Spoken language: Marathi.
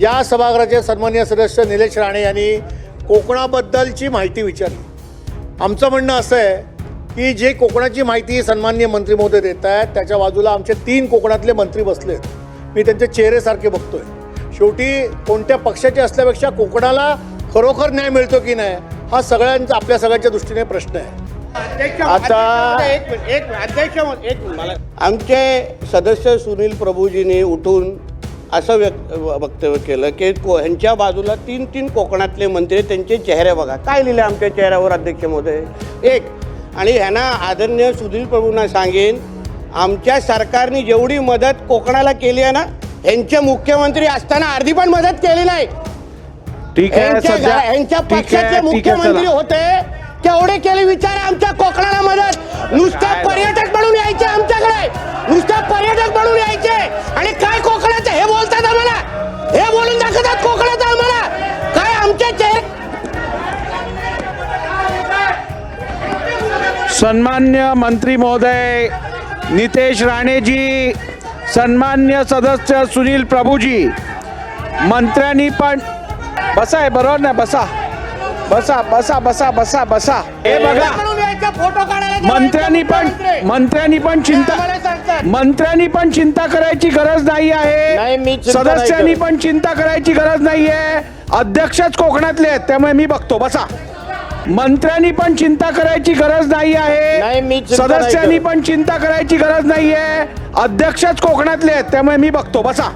या सभागृहाचे सन्मान्य सदस्य निलेश राणे यांनी कोकणाबद्दलची माहिती विचारली. आमचं म्हणणं असं आहे की जे कोकणाची माहिती सन्मान्य मंत्री महोदय देत आहेत त्याच्या बाजूला आमचे तीन कोकणातले मंत्री बसलेत. मी त्यांचे चेहरेसारखे बघतोय. शेवटी कोणत्या पक्षाचे असल्यापेक्षा कोकणाला खरोखर न्याय मिळतो की नाही हा सगळ्यांचा आपल्या सगळ्यांच्या दृष्टीने प्रश्न आहे. अध्यक्ष आता- एक मिनिट, एक अध्यक्ष एक मिनिट, मला आमचे सदस्य सुनील प्रभूजींनी उठून असं व्यक्त वक्तव्य केलं की को ह्यांच्या बाजूला तीन तीन कोकणातले मंत्री त्यांचे चेहरे बघा. काय लिहिले आमच्या चेहऱ्यावर अध्यक्ष महोदय? एक आणि ह्यांना आदरणीय सुनील प्रभूंना सांगेन आमच्या सरकारने जेवढी मदत कोकणाला केली आहे ना ह्यांचे मुख्यमंत्री असताना अर्धी पण मदत केली नाही. ठीक आहे यांच्या सध्या घरा- यांच्या ठीक आहे, पक्षाचे मुख्यमंत्री. होते केवढे केले विचार आमच्या कोकणाला मदत. नुसते पर्यटक म्हणून यायचे आमच्याकडे. नुसते सन्मान्य मंत्री महोदय नितेश राणेजी सन्मान्य सदस्य सुनील प्रभूजी मंत्र्यांनी पण बसा आहे बरोबर ना? बसा. बसा बसा बसा बसा बसा. हे बघा. मंत्र्यांनी पण. मंत्र्यांनी पण चिंता. मंत्र्यांनी पण चिंता करायची गरज नाही आहे. सदस्यांनी. पण चिंता करायची गरज नाही आहे. अध्यक्षच कोकणातले आहेत त्यामुळे मी बघतो. बसा. मंत्र्यांनी पण चिंता करायची गरज नाही आहे सदस्यांनी. पण चिंता करायची गरज नाही आहे अध्यक्षच कोकणातले आहेत त्यामुळे मी बघतो. बसा.